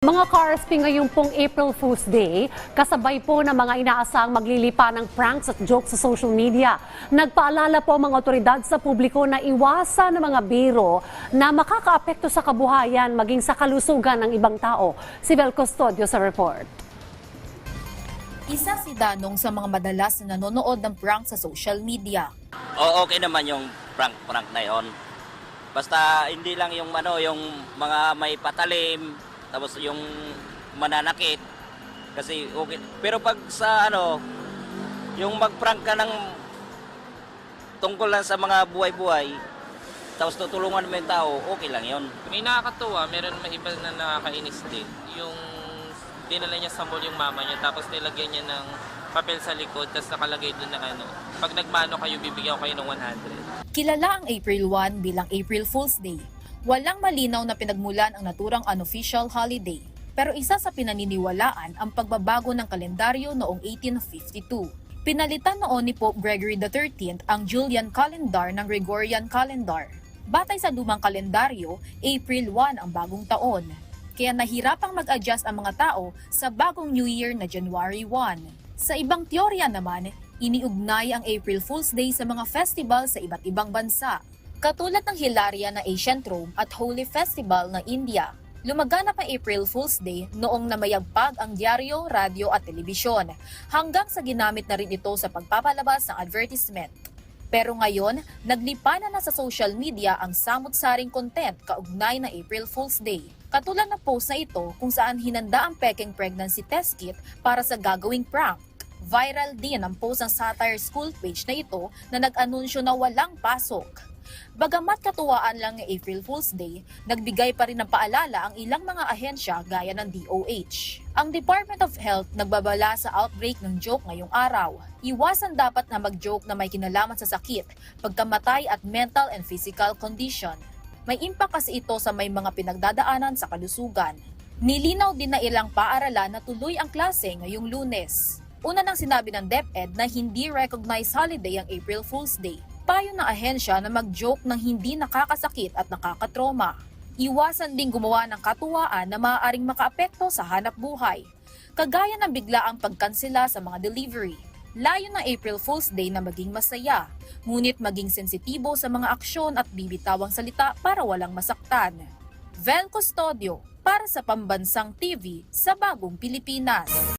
Mga ka-RSP ngayong pong April Fool's Day, kasabay po ng mga inaasang maglilipa ng pranks at jokes sa social media. Nagpaalala po ang mga otoridad sa publiko na iwasan ng mga biro na makakaapekto sa kabuhayan maging sa kalusugan ng ibang tao. Si Vel Custodio sa report. Isa si Danong sa mga madalas na nanonood ng prank sa social media. O okay naman yung prank prank na yon. Basta hindi lang yung ano yung mga may patalim tapos yung mananakit kasi okay. Pero pag sa ano yung mag-prank ka ng tungkol lang sa mga buhay-buhay tapos tutulungan mo yung tao, okay lang yon. May nakakatuwa, meron may iba na nakakainis din. Yung dinala niya sa mall yung mama niya, tapos nilagyan niya ng papel sa likod, tapos nakalagay doon na ano, pag nagmano kayo, bibigyan ko kayo ng 100. Kilala ang April 1 bilang April Fool's Day. Walang malinaw na pinagmulan ang naturang unofficial holiday. Pero isa sa pinaniniwalaan ang pagbabago ng kalendaryo noong 1852. Pinalitan noon ni Pope Gregory XIII ang Julian calendar ng Gregorian calendar. Batay sa lumang kalendaryo, April 1 ang bagong taon. Kaya nahirapang mag-adjust ang mga tao sa bagong New Year na January 1. Sa ibang teorya naman, iniugnay ang April Fool's Day sa mga festival sa iba't ibang bansa. Katulad ng Hilaria na Ancient Rome at Holy Festival ng India. Lumaganap ang April Fool's Day noong namayagpag ang dyaryo, radyo at telebisyon, hanggang sa ginamit na rin ito sa pagpapalabas ng advertisement. Pero ngayon, naglipa na na sa social media ang samot-saring content kaugnay na April Fool's Day. Katulad ng post na ito kung saan hinanda ang peking pregnancy test kit para sa gagawing prank. Viral din ang post ng satire school page na ito na nag-anunsyo na walang pasok. Bagamat katuwaan lang ng April Fool's Day, nagbigay pa rin ng paalala ang ilang mga ahensya gaya ng DOH. Ang Department of Health nagbabala sa outbreak ng joke ngayong araw. Iwasan dapat na mag-joke na may kinalaman sa sakit, pagkamatay at mental and physical condition. May impact kasi ito sa may mga pinagdadaanan sa kalusugan. Nilinaw din na ilang paaralan na tuloy ang klase ngayong lunes. Una nang sinabi ng DepEd na hindi recognized holiday ang April Fool's Day. Payo ng ahensya na mag-joke ng hindi nakakasakit at nakakatroma. Iwasan ding gumawa ng katuwaan na maaaring makaapekto sa hanap buhay. Kagaya ng biglaang pagkansela sa mga delivery. Layo ng April Fool's Day na maging masaya, ngunit maging sensitibo sa mga aksyon at bibitawang salita para walang masaktan. Vel Custodio para sa Pambansang TV sa Bagong Pilipinas.